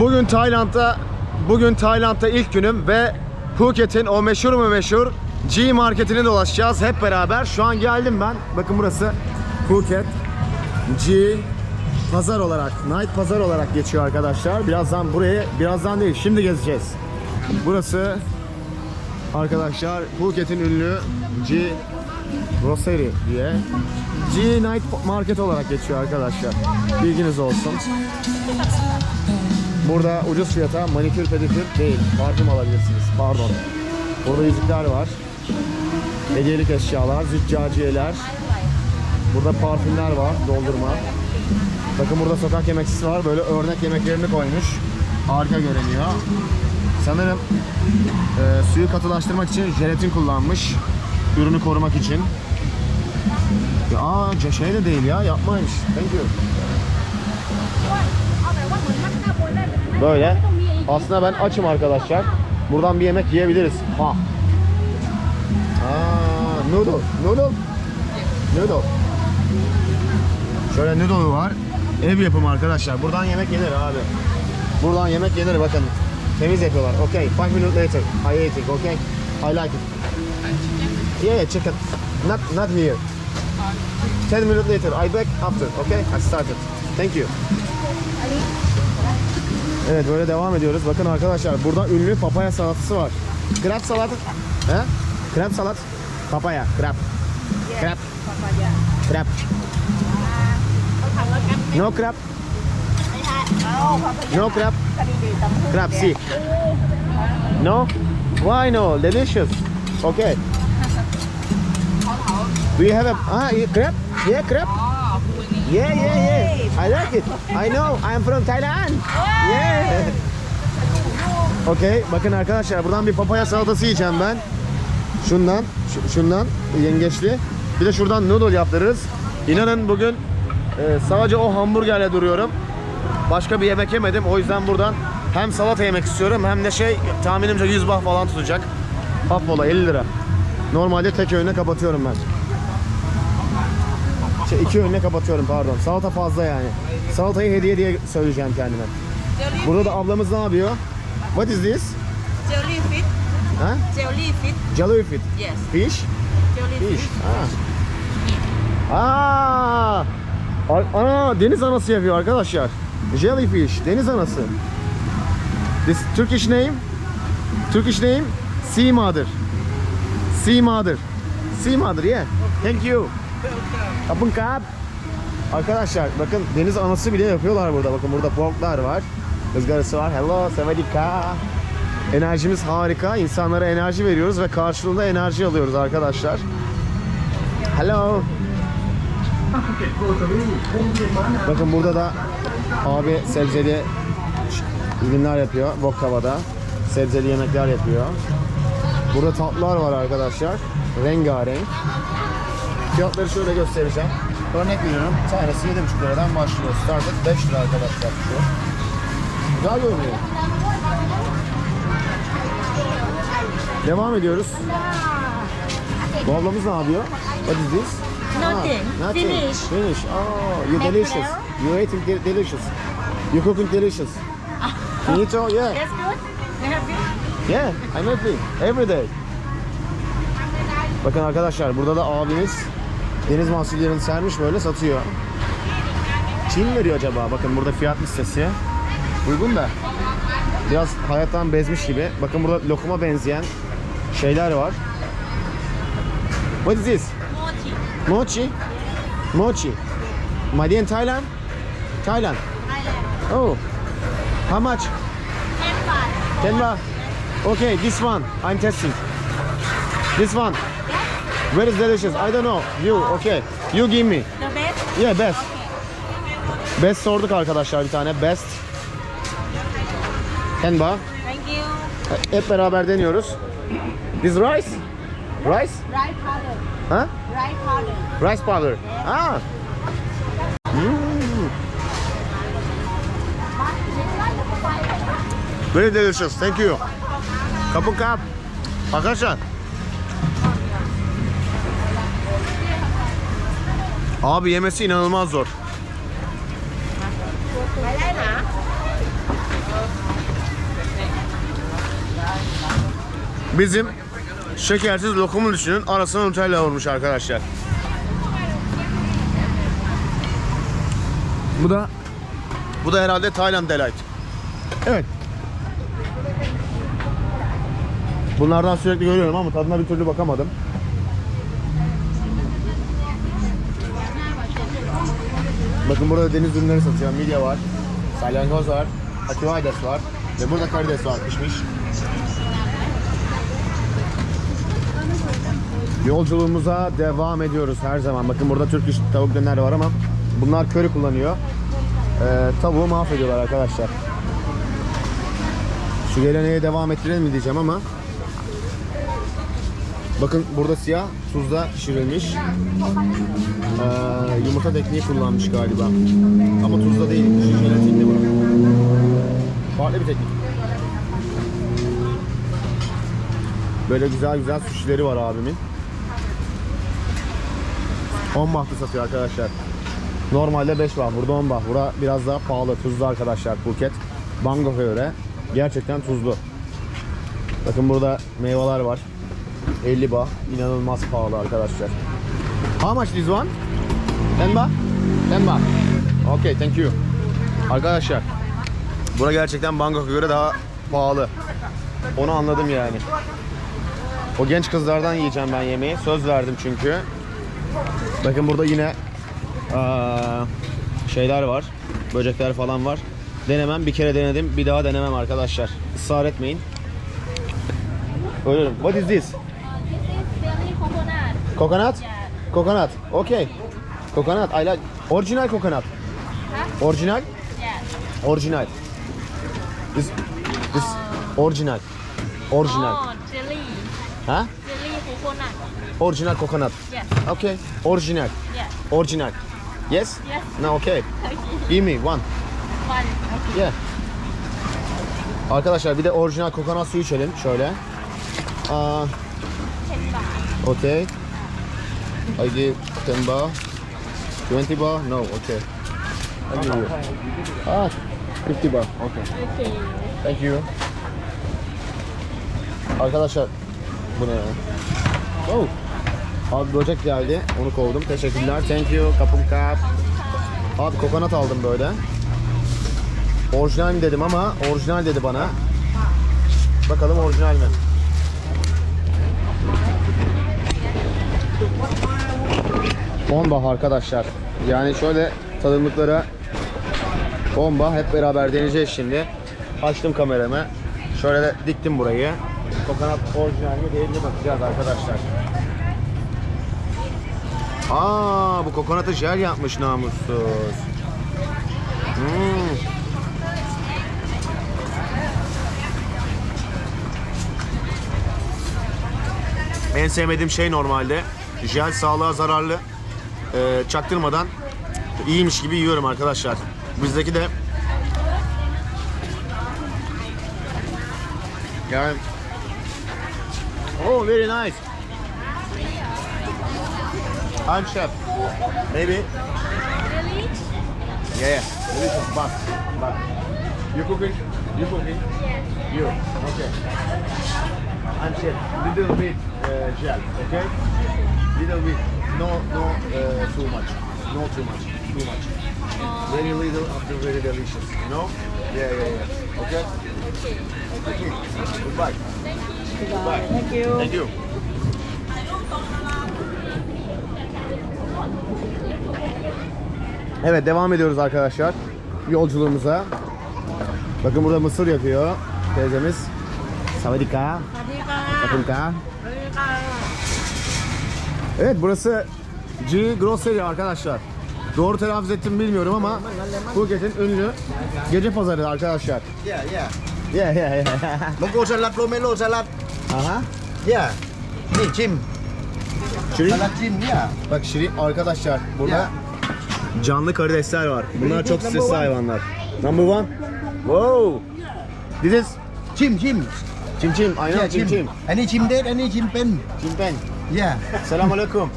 Bugün Tayland'da bugün Tayland'da ilk günüm ve Phuket'in o meşhur mu meşhur G marketini dolaşacağız hep beraber. Şu an geldim ben. Bakın burası Phuket G pazar olarak, night pazar olarak geçiyor arkadaşlar. Birazdan buraya, birazdan değil, şimdi gezeceğiz. Burası arkadaşlar Phuket'in ünlü G Grocery diye G Night Market olarak geçiyor arkadaşlar. Bilginiz olsun. Burada ucuz fiyata manikür pedikür değil, parfüm alabilirsiniz. Pardon. Burada yüzükler var. Hediyelik eşyalar, züccaciyeler. Burada parfümler var, doldurma. Bakın burada sokak yemekçisi var. Böyle örnek yemeklerini koymuş. Harika görünüyor. Sanırım e, suyu katılaştırmak için jelatin kullanmış. Ürünü korumak için. Aa, şey de değil ya, yapmaymış. Thank you. Böyle. Aslında ben açım arkadaşlar. Buradan bir yemek yiyebiliriz. Ha. Aa, noodle, noodle. Noodle. Şöyle noodle var. Ev yapımı arkadaşlar. Buradan yemek yenir abi. Buradan yemek yenir bakın. Temiz yapıyorlar. Okay, 5 minutes later. I ate it, okay? I like it. Yeah, yeah, chicken. Not not here. 10 minutes later. I back after, okay? I started. Thank you. Evet böyle devam ediyoruz. Bakın arkadaşlar burada ünlü papaya salatası var. Krab salatı. He? Krab salat. Papaya. Krab. Krab. Krab. No crab. No crab. Crab see. No? Why no? Delicious. Okay. Do you have a ah crab? Yeah, crab. Yeah, yeah, yeah. I like it. I know. I'm from Thailand. Yeah. Okay. Bakın arkadaşlar buradan bir papaya salatası yiyeceğim ben. Şundan, şu- şundan yengeçli. Bir de şuradan noodle yaptırırız. İnanın bugün e, sadece o hamburgerle duruyorum. Başka bir yemek yemedim. O yüzden buradan hem salata yemek istiyorum hem de şey tahminimce 100 bah falan tutacak. Affola 50 lira. Normalde tek öğüne kapatıyorum ben. Şey, iki öğüne kapatıyorum pardon. Salata fazla yani. Salatayı hediye diye söyleyeceğim kendime. Burada da ablamız ne yapıyor? What is this? Jellyfish. Ha? Jellyfish. Jellyfish. Yes. Fish? Jellyfish. Fish. Ha. Aa! A- Aa, deniz anası yapıyor arkadaşlar. Jellyfish, deniz anası. This Turkish name? Turkish name? Sea mother. Sea mother. Sea mother, yeah. Thank you. Kapın kap. Arkadaşlar bakın deniz anası bile yapıyorlar burada. Bakın burada porklar var. ızgarası var. Hello, sevadika. Enerjimiz harika. İnsanlara enerji veriyoruz ve karşılığında enerji alıyoruz arkadaşlar. Hello. Bakın burada da abi sebzeli ürünler yapıyor Bokkava'da. Sebzeli yemekler yapıyor. Burada tatlılar var arkadaşlar. Rengarenk. Fiyatları şöyle göstereceğim. Örnek veriyorum. Tanesi 7,5 liradan başlıyor. Started 5 lira arkadaşlar şu. Güzel görünüyor. Devam ediyoruz. Bu ablamız ne yapıyor? What is this? Nothing. Ah, nothing. Finish. Finish. Oh, you Make delicious. well. You eating de- delicious. You cooking delicious. Finito, yeah. That's good. You. Yeah, I'm happy. Every day. Bakın arkadaşlar burada da abimiz deniz mahsullerini sermiş böyle satıyor. Çin veriyor acaba? Bakın burada fiyat listesi. Uygun da. Biraz hayattan bezmiş gibi. Bakın burada lokuma benzeyen şeyler var. What is this? Mochi. Mochi. Mochi. Made in Thailand? Thailand. Thailand. Oh. How much? Ten baht. Ten baht. Okay, this one. I'm testing. This one. Very delicious. I don't know. You, okay. You give me. The best. Yeah, best. Best sorduk arkadaşlar bir tane. Best. Ten baht. Thank you. Hep beraber deniyoruz. This rice? Rice? Rice powder. Ha? Rice powder. Rice powder. Ah. Mm. Very delicious. Thank you. Kapı kap. Arkadaşlar. Abi yemesi inanılmaz zor. Bizim şekersiz lokumu düşünün. Arasına Nutella vurmuş arkadaşlar. Bu da bu da herhalde Tayland Delight. Evet. Bunlardan sürekli görüyorum ama tadına bir türlü bakamadım. Bakın burada deniz ürünleri satıyor. Midye var, salyangoz var, ativardes var ve burada karides var pişmiş. Yolculuğumuza devam ediyoruz her zaman. Bakın burada Türk iş tavuk döner var ama bunlar köri kullanıyor. Ee, tavuğu mahvediyorlar arkadaşlar. Şu geleneğe devam ettirelim mi diyeceğim ama Bakın burada siyah tuzda pişirilmiş. Ee, yumurta tekniği kullanmış galiba. Ama tuzda değil, jelatinli bu. Farklı bir teknik. Böyle güzel güzel sushileri var abimin. 10 bahtı satıyor arkadaşlar. Normalde 5 baht, burada 10 baht. Bura biraz daha pahalı, tuzlu arkadaşlar Phuket. Bangkok'a göre gerçekten tuzlu. Bakın burada meyveler var. 50 baht. İnanılmaz pahalı arkadaşlar. How much this one? 10 baht? 10 baht. Okay, thank you. Arkadaşlar, bura gerçekten Bangkok'a göre daha pahalı. Onu anladım yani. O genç kızlardan yiyeceğim ben yemeği. Söz verdim çünkü. Bakın burada yine şeyler var. Böcekler falan var. Denemem. Bir kere denedim. Bir daha denemem arkadaşlar. Israr etmeyin. Ölürüm. What is this? Coconut. Yeah. Coconut. Okay. Coconut. I like original coconut. Huh? Original? Yeah. Original. This this original. Original. Oh, jelly. Ha? Jelly coconut. Original coconut. Yes. Okay. Original. Yeah. Original. Yes? Yes. No, okay. Give me one. One. Okay. Yeah. Arkadaşlar bir de orijinal kokonat suyu içelim şöyle. Aa, okay. I give 10 baht. 20 baht? No, okay. I give you. Ah, 50 baht. Okay. Okay. Thank you. Arkadaşlar bu ne ya? Oh. Abi böcek geldi. Onu kovdum. Teşekkürler. Thank you. Kapım kap. Abi kokonat aldım böyle. Orijinal mi dedim ama orijinal dedi bana. Bakalım orijinal mi? Bomba arkadaşlar. Yani şöyle tadımlıklara bomba hep beraber deneyeceğiz şimdi. Açtım kameramı. Şöyle de diktim burayı. Kokonat orijinal mi değil mi bakacağız arkadaşlar. Aa bu kokonatı jel yapmış namussuz. Hmm. En sevmediğim şey normalde jel sağlığa zararlı. Ee, çaktırmadan iyiymiş gibi yiyorum arkadaşlar. Bizdeki de yani Oh, very nice. I'm chef. Maybe. Really? Yeah, yeah. Delicious. But, but. You cooking? You cooking? Yeah. You. Okay. I'm chef. Little bit uh, gel. Okay. Little bit. No, no, uh, too much. No too much. Too much. Very little after very delicious. You know? Yeah, yeah, yeah. Okay. Okay. Okay. Goodbye. Thank you. Goodbye. Thank you. Thank you. Evet devam ediyoruz arkadaşlar yolculuğumuza. Bakın burada mısır yapıyor teyzemiz. Savadika. Savadika. Evet burası G Grocery arkadaşlar. Doğru telaffuz ettim mi bilmiyorum ama Phuket'in ünlü gece pazarı arkadaşlar. Yeah, yeah. Yeah yeah yeah. Mango salad, pomelo salad. Aha. Yeah. Ni chim. Şirin. Salad chim, yeah. Bak Şirin arkadaşlar burada Ya. canlı karidesler var. Bunlar çok stresli hayvanlar. Number one. Wow. This is Chim, chim. çim çim. Aynen Yeah, çim çim. Any chim dead, any chim pen. Çimpen. Yeah. Selamünaleyküm.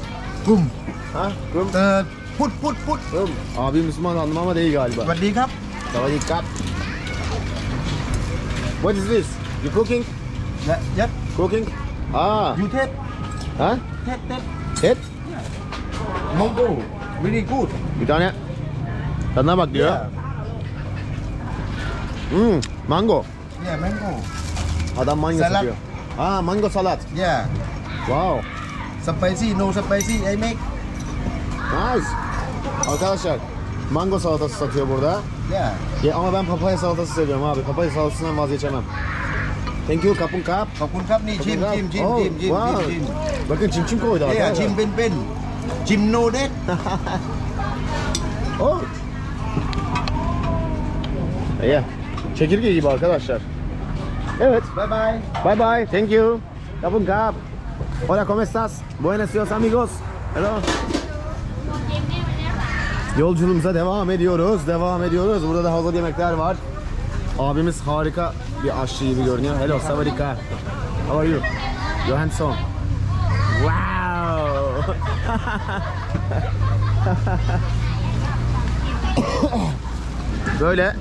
Kum. Ha? Kum. Uh, ee, put put put. Kum. Abi Müslüman anlam ama değil galiba. Vadi kap. Vadi kap. What is this? You cooking? Yeah, yep. Cooking? Ah. You tap. Ha? Tap tap. Tap? Yeah. Mango. Really good. Bir tane. Tadına bak diyor. Yeah. Hmm, mango. Yeah, mango. Adam mango salat. satıyor. Ha, mango salat. Yeah. Wow. Spicy, no spicy, I make. Nice. Arkadaşlar mango salatası satıyor burada. Yeah. Ya ama ben papaya salatası seviyorum abi. Papaya salatasından vazgeçemem. Thank you kapun kap. Kapun kap ni Kapun jim kap. jim jim Oh, jim jim wow. jim jim. Bakın çim çim koydu Yeah, jim ben ben. Jim no that. Oh. Yeah. Çekirge gibi arkadaşlar. Evet. Bye bye. Bye bye. Thank you. Kapun kap. Hola, ¿cómo estás? Buenos días amigos. Hello. Yolculuğumuza devam ediyoruz. Devam ediyoruz. Burada da hazır yemekler var. Abimiz harika bir aşçı gibi görünüyor. Hello, Savarika. How are you? You're. Wow. Böyle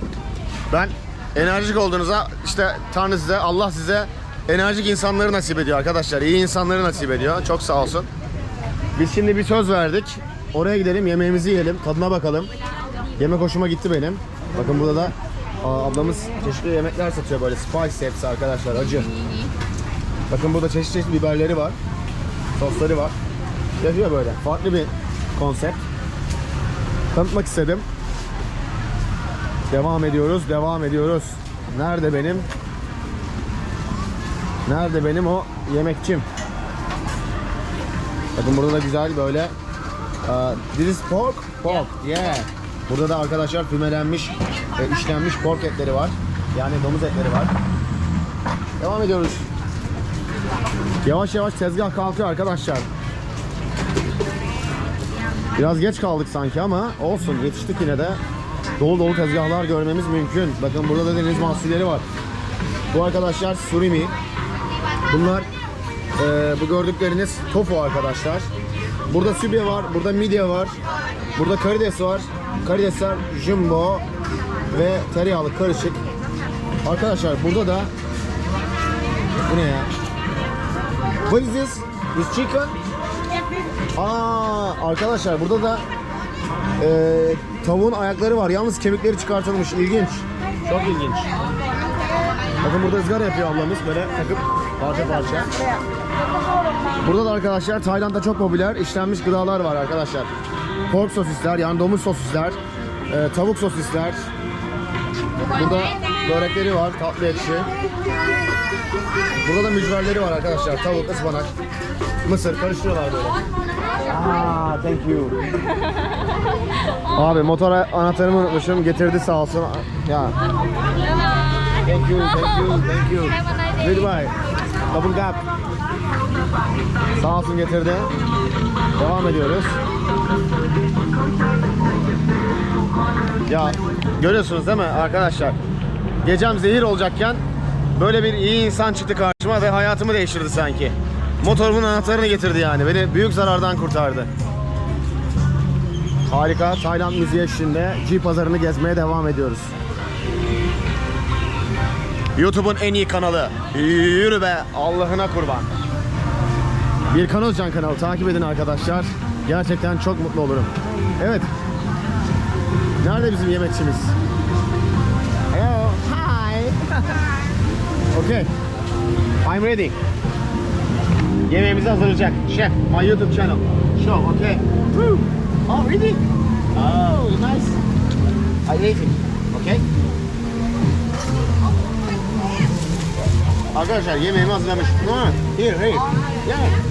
ben enerjik olduğunuza işte Tanrı size, Allah size enerjik insanları nasip ediyor arkadaşlar. İyi insanları nasip ediyor. Çok sağ olsun. Biz şimdi bir söz verdik. Oraya gidelim, yemeğimizi yiyelim, tadına bakalım. Yemek hoşuma gitti benim. Bakın burada da aa, ablamız çeşitli yemekler satıyor böyle spice hepsi arkadaşlar, acı. Bakın burada çeşit çeşit biberleri var. Sosları var. Yapıyor böyle. Farklı bir konsept. Tanıtmak istedim. Devam ediyoruz, devam ediyoruz. Nerede benim? Nerede benim o yemekçim? Bakın burada da güzel böyle uh, This is pork? Pork, yeah. Burada da arkadaşlar fümelenmiş, e, işlenmiş pork etleri var. Yani domuz etleri var. Devam ediyoruz. Yavaş yavaş tezgah kalkıyor arkadaşlar. Biraz geç kaldık sanki ama olsun yetiştik yine de. Dolu dolu tezgahlar görmemiz mümkün. Bakın burada da deniz mahsulleri var. Bu arkadaşlar surimi. Bunlar ee, bu gördükleriniz tofu arkadaşlar. Burada sübye var, burada midye var, burada karides var. Karidesler jumbo ve tereyağlı karışık. Arkadaşlar burada da bu ne ya? What is this? This chicken? Aa, arkadaşlar burada da e, tavuğun ayakları var. Yalnız kemikleri çıkartılmış. İlginç. Çok ilginç. Bakın burada ızgara yapıyor ablamız böyle takıp parça parça. Burada da arkadaşlar Tayland'da çok popüler işlenmiş gıdalar var arkadaşlar. Pork sosisler yani domuz sosisler, e, tavuk sosisler. Burada börekleri var, tatlı ekşi. Burada da mücverleri var arkadaşlar. Tavuk, ıspanak, mısır karıştırıyorlar böyle. Aa, thank you. Abi motor anahtarımı unutmuşum. Getirdi sağ olsun. Ya. Thank you, thank you, thank you. Goodbye. Kapın kap. Sağ olsun getirdi. Devam ediyoruz. Ya görüyorsunuz değil mi arkadaşlar? Gecem zehir olacakken böyle bir iyi insan çıktı karşıma ve hayatımı değiştirdi sanki. Motorumun anahtarını getirdi yani. Beni büyük zarardan kurtardı. Harika. Tayland müziği eşliğinde G pazarını gezmeye devam ediyoruz. YouTube'un en iyi kanalı. Yürü be Allah'ına kurban. Bir Kanalcan kanalı takip edin arkadaşlar. Gerçekten çok mutlu olurum. Evet. Nerede bizim yemekçimiz? Hello. Hi. okay. I'm ready. Yemeğimizi hazırlayacak. Chef, my YouTube channel. Show, okay. Woo. Oh, really? Oh, nice. I ate it. Okay. Arkadaşlar yemeğimi hazırlamış. Ha, here, here. Yeah.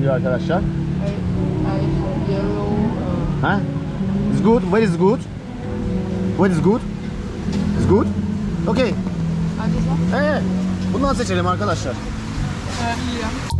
Diyor arkadaşlar. Ha? It's good. What is good? What is good? It's good? Okay. Evet. Bundan seçelim arkadaşlar. Thank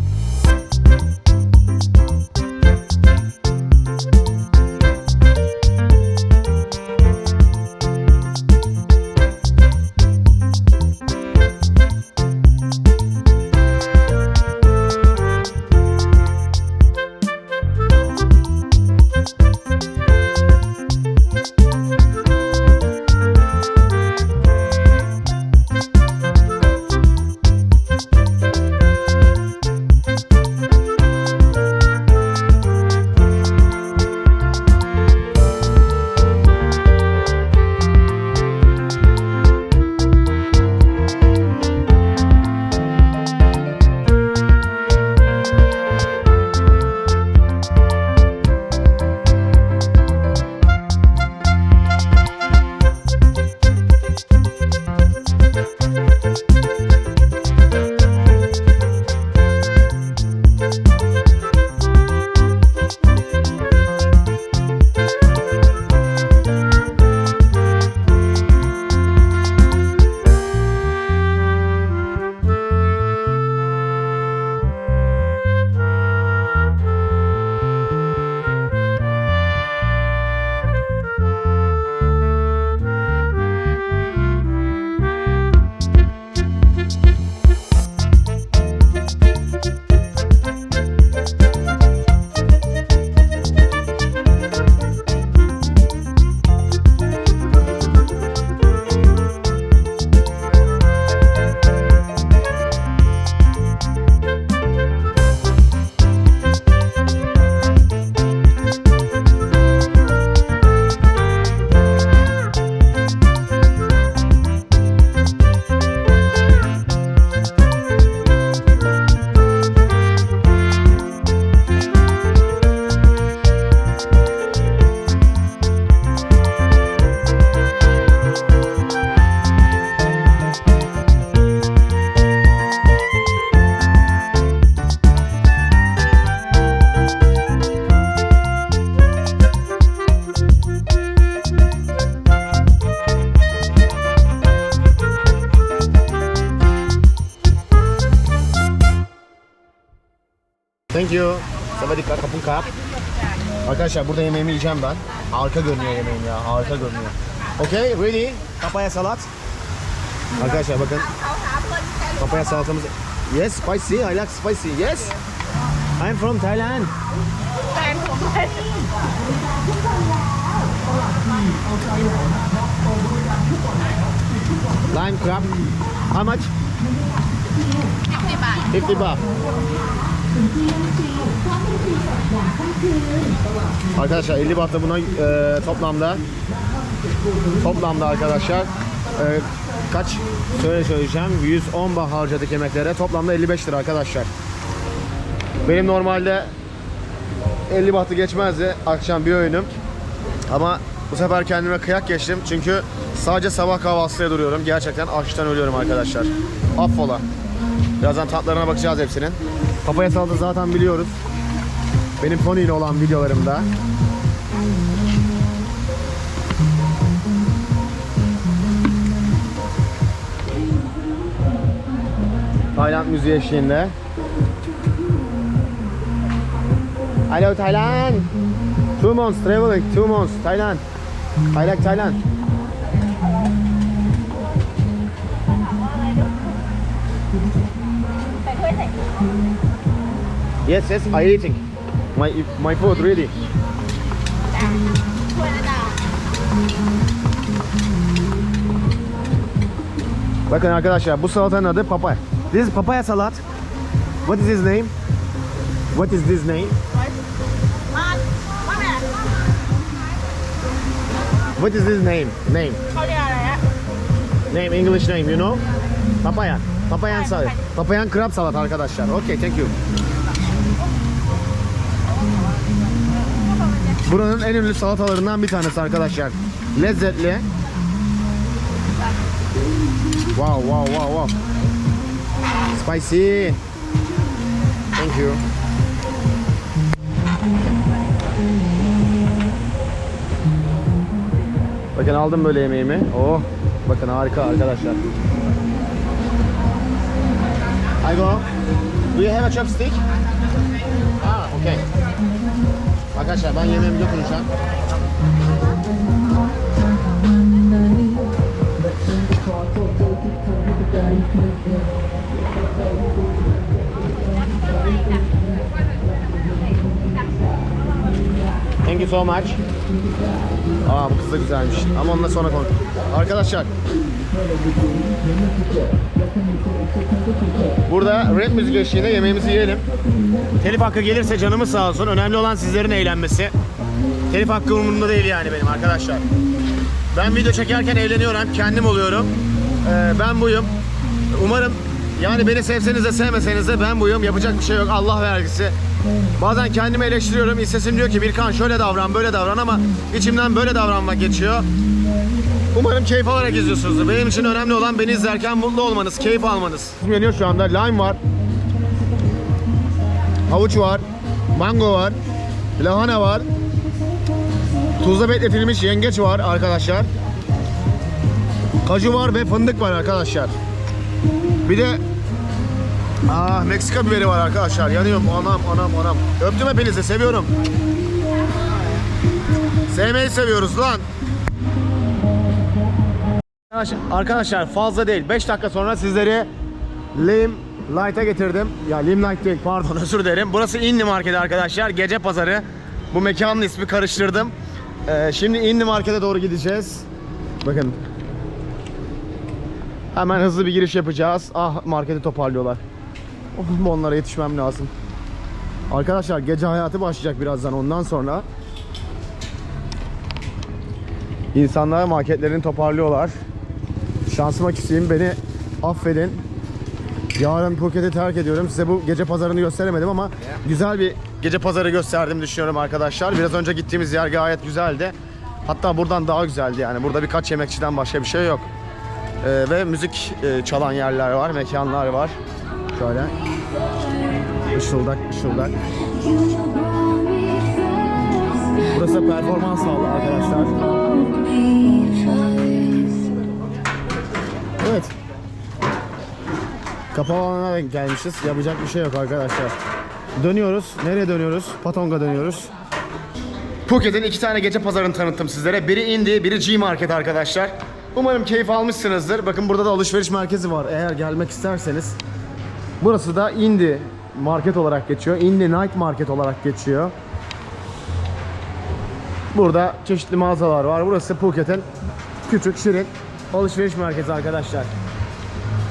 Arkadaşlar burada yemeğimi yiyeceğim ben. Harika görünüyor yemeğim ya. Harika görünüyor. Okay, ready? Papaya salat. Arkadaşlar bakın. Papaya salatamız. Yes, spicy. I like spicy. Yes. I'm from Thailand. I'm from Thailand. Lime crab. How much? 50 baht. 50 baht. Arkadaşlar 50 baht da buna e, toplamda toplamda arkadaşlar e, kaç söyle söyleyeceğim 110 baht harcadık yemeklere toplamda 55 lira arkadaşlar. Benim normalde 50 bahtı geçmezdi akşam bir öğünüm. Ama bu sefer kendime kıyak geçtim çünkü sadece sabah kahvaltısıya duruyorum. Gerçekten açlıktan ölüyorum arkadaşlar. Affola. Birazdan tatlarına bakacağız hepsinin. Papaya salata zaten biliyoruz. Benim Pony ile olan videolarımda. Tayland müziği eşliğinde. Hello Thailand. Two months traveling, two months Thailand. I like Thailand. Yes, yes, I eating. My my food ready. Bakın arkadaşlar bu salatanın adı papaya. This is papaya salat. What is his name? What is this name? What is his name? Name. Name English name you know? Papaya. Papayan salat. Papayan krab salat arkadaşlar. Okay, thank you. Buranın en ünlü salatalarından bir tanesi arkadaşlar. Lezzetli. Wow, wow, wow, wow. Spicy. Thank you. Bakın aldım böyle yemeğimi. Oh, bakın harika arkadaşlar. I go. Do you have a chopstick? Ah, okay. Arkadaşlar ben yemeğimi götüreceğim. Thank you so much. Aa bu kız da güzelmiş. Ama onunla sonra konuş. Arkadaşlar. Burada rap müzik eşliğinde yemeğimizi yiyelim. Telif hakkı gelirse canımız sağ olsun. Önemli olan sizlerin eğlenmesi. Telif hakkı umurumda değil yani benim arkadaşlar. Ben video çekerken eğleniyorum. Kendim oluyorum. Ee, ben buyum. Umarım yani beni sevseniz de sevmeseniz de ben buyum. Yapacak bir şey yok. Allah vergisi. Bazen kendimi eleştiriyorum. İstesim diyor ki Birkan şöyle davran, böyle davran ama içimden böyle davranmak geçiyor. Umarım keyif alarak izliyorsunuzdur. Benim için önemli olan beni izlerken mutlu olmanız, keyif almanız. Yeniyor şu anda. Lime var. Havuç var. Mango var. Lahana var. Tuzla bekletilmiş yengeç var arkadaşlar. Kaju var ve fındık var arkadaşlar. Bir de Aa, Meksika biberi var arkadaşlar. Yanıyorum. Anam anam anam. Öptüm hepinizi. Seviyorum. Sevmeyi seviyoruz lan. Arkadaş- Arkadaşlar fazla değil. 5 dakika sonra sizleri Lim Light'a getirdim. Ya Lim Light değil pardon özür dilerim. Burası Inli Market arkadaşlar. Gece pazarı. Bu mekanın ismi karıştırdım. Ee, şimdi Inli Market'e doğru gideceğiz. Bakın. Hemen hızlı bir giriş yapacağız. Ah marketi toparlıyorlar. Oh, onlara yetişmem lazım. Arkadaşlar gece hayatı başlayacak birazdan ondan sonra. İnsanlar marketlerini toparlıyorlar. Şansıma küseyim beni affedin. Yarın Phuket'i terk ediyorum. Size bu gece pazarını gösteremedim ama güzel bir gece pazarı gösterdim düşünüyorum arkadaşlar. Biraz önce gittiğimiz yer gayet güzeldi. Hatta buradan daha güzeldi yani. Burada birkaç yemekçiden başka bir şey yok. Ee, ve müzik e, çalan yerler var, mekanlar var. Şöyle. Işıldak, ışıldak. Burası performans salonu arkadaşlar. Kapalı alana denk gelmişiz. Yapacak bir şey yok arkadaşlar. Dönüyoruz. Nereye dönüyoruz? Patong'a dönüyoruz. Phuket'in iki tane gece pazarını tanıttım sizlere. Biri Indi, biri G-Market arkadaşlar. Umarım keyif almışsınızdır. Bakın burada da alışveriş merkezi var. Eğer gelmek isterseniz. Burası da Indi Market olarak geçiyor. Indi Night Market olarak geçiyor. Burada çeşitli mağazalar var. Burası Phuket'in küçük, şirin alışveriş merkezi arkadaşlar.